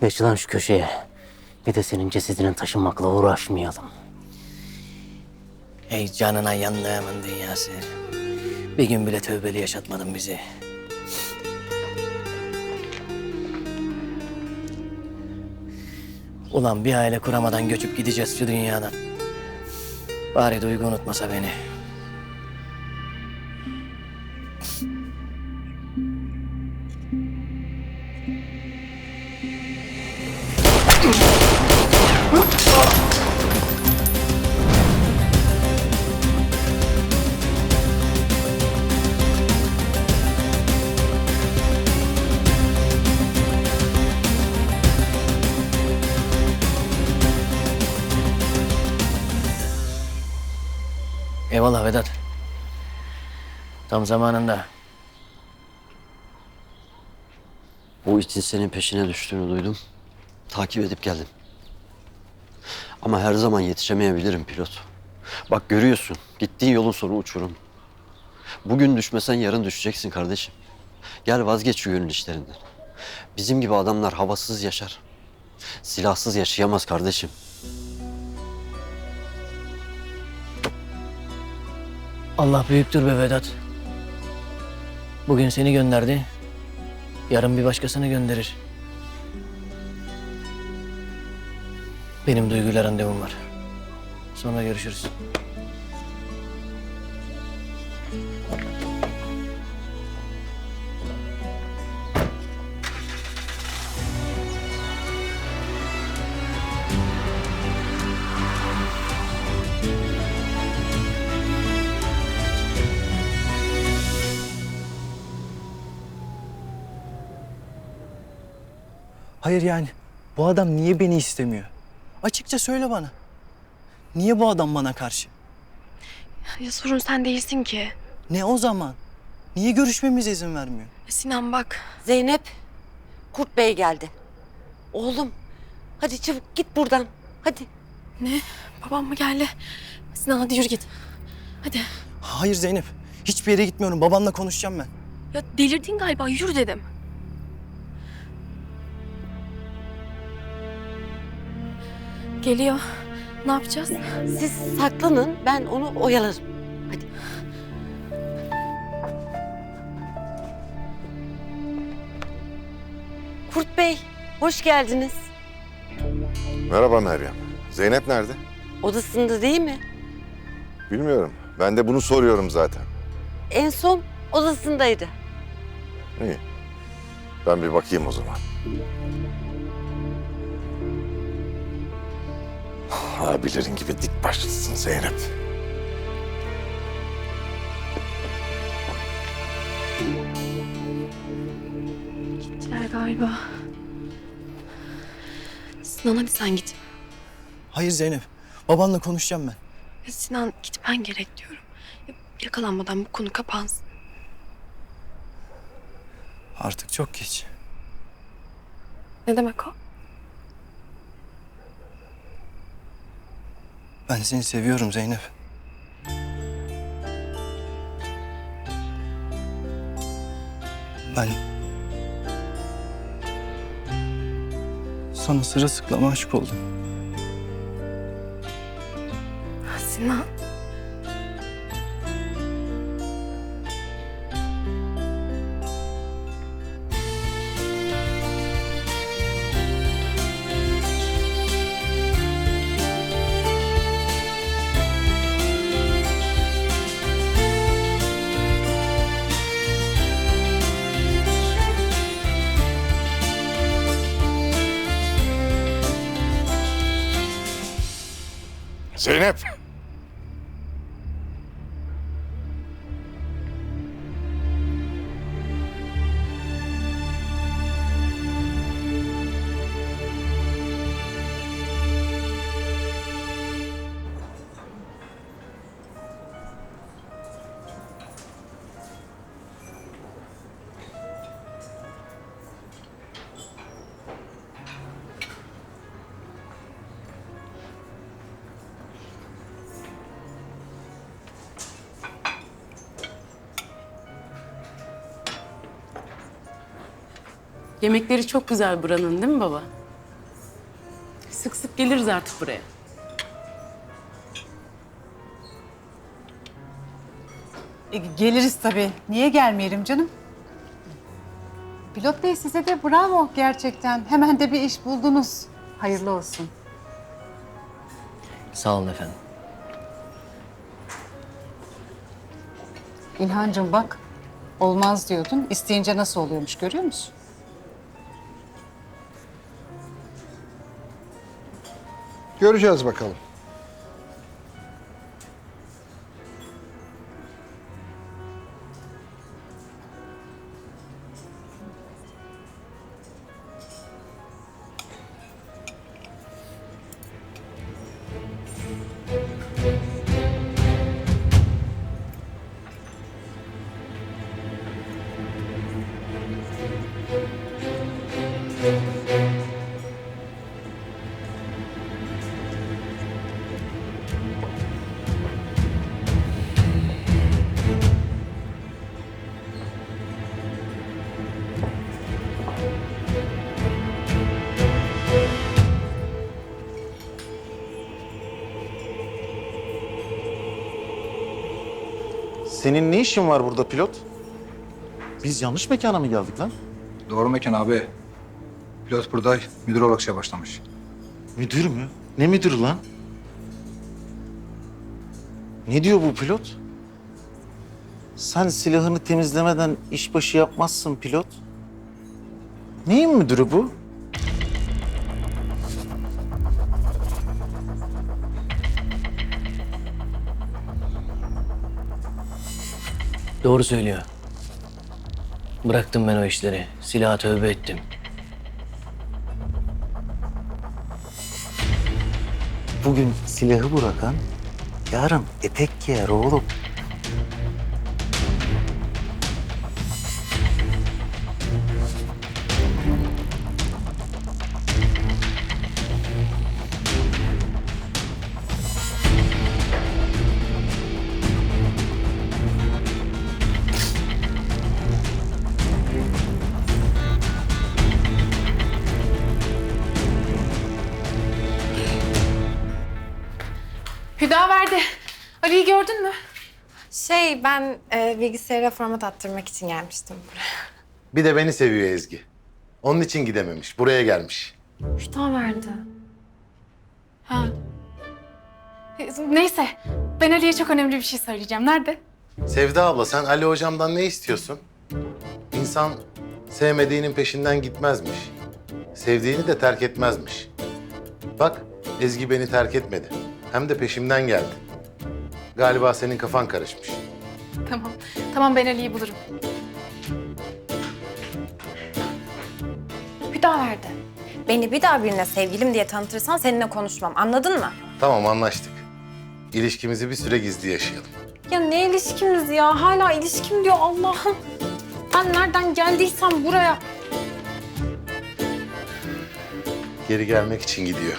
Geç lan şu köşeye. Bir de senin cesedinin taşınmakla uğraşmayalım. Ey canına yandığımın dünyası. Bir gün bile tövbeli yaşatmadın bizi. Ulan bir aile kuramadan göçüp gideceğiz şu dünyadan. Bari Duygu unutmasa beni. Eyvallah Vedat. Tam zamanında. Bu için senin peşine düştüğünü duydum. Takip edip geldim. Ama her zaman yetişemeyebilirim pilot. Bak görüyorsun, gittiğin yolun sonu uçurum. Bugün düşmesen yarın düşeceksin kardeşim. Gel vazgeç şu gönül işlerinden. Bizim gibi adamlar havasız yaşar. Silahsız yaşayamaz kardeşim. Allah büyüktür be Vedat. Bugün seni gönderdi. Yarın bir başkasını gönderir. Benim duyguyla randevum var. Sonra görüşürüz. Hayır yani bu adam niye beni istemiyor? Açıkça söyle bana. Niye bu adam bana karşı? Ya sorun sen değilsin ki. Ne o zaman? Niye görüşmemize izin vermiyor? Sinan bak. Zeynep, Kurt Bey geldi. Oğlum, hadi çabuk git buradan. Hadi. Ne? Babam mı geldi? Sinan hadi yürü git. Hadi. Hayır Zeynep. Hiçbir yere gitmiyorum. Babanla konuşacağım ben. Ya delirdin galiba yürü dedim. Geliyor. Ne yapacağız? Siz saklanın, ben onu oyalarım. Hadi. Kurt Bey, hoş geldiniz. Merhaba Meryem. Zeynep nerede? Odasında değil mi? Bilmiyorum. Ben de bunu soruyorum zaten. En son odasındaydı. İyi. Ben bir bakayım o zaman. Abilerin gibi dik başlısın Zeynep. Gittiler galiba. Sinan hadi sen git. Hayır Zeynep. Babanla konuşacağım ben. Ya Sinan gitmen gerek diyorum. Ya yakalanmadan bu konu kapansın. Artık çok geç. Ne demek o? Ben seni seviyorum Zeynep. Ben... Sana sırılsıklam aşık oldum. Sinan. Zeynep! Yemekleri çok güzel buranın değil mi baba? Sık sık geliriz artık buraya. E, geliriz tabii. Niye gelmeyelim canım? Pilot Bey size de bravo gerçekten. Hemen de bir iş buldunuz. Hayırlı olsun. Sağ olun efendim. İlhancığım bak, olmaz diyordun. İsteyince nasıl oluyormuş görüyor musun? Göreceğiz bakalım. Senin ne işin var burada pilot? Biz yanlış mekana mı geldik lan? Doğru mekan abi. Pilot burada müdür olarak işe başlamış. Müdür mü? Ne müdür lan? Ne diyor bu pilot? Sen silahını temizlemeden işbaşı yapmazsın pilot. Neyin müdürü bu? Doğru söylüyor. Bıraktım ben o işleri. Silaha tövbe ettim. Bugün silahı bırakan yarın etek giyer oğlum. Verdi. Ali'yi gördün mü? Şey ben e, bilgisayara format attırmak için gelmiştim buraya. Bir de beni seviyor Ezgi. Onun için gidememiş. Buraya gelmiş. Hüda verdi. Ha. E, Neyse. Ben Ali'ye çok önemli bir şey söyleyeceğim. Nerede? Sevda abla sen Ali hocamdan ne istiyorsun? İnsan sevmediğinin peşinden gitmezmiş. Sevdiğini de terk etmezmiş. Bak Ezgi beni terk etmedi. Hem de peşimden geldi. Galiba senin kafan karışmış. Tamam. Tamam ben Ali'yi bulurum. Hüda verdi. Beni bir daha birine sevgilim diye tanıtırsan seninle konuşmam. Anladın mı? Tamam anlaştık. İlişkimizi bir süre gizli yaşayalım. Ya ne ilişkimiz ya? Hala ilişkim diyor Allah'ım. Ben nereden geldiysem buraya. Geri gelmek için gidiyor.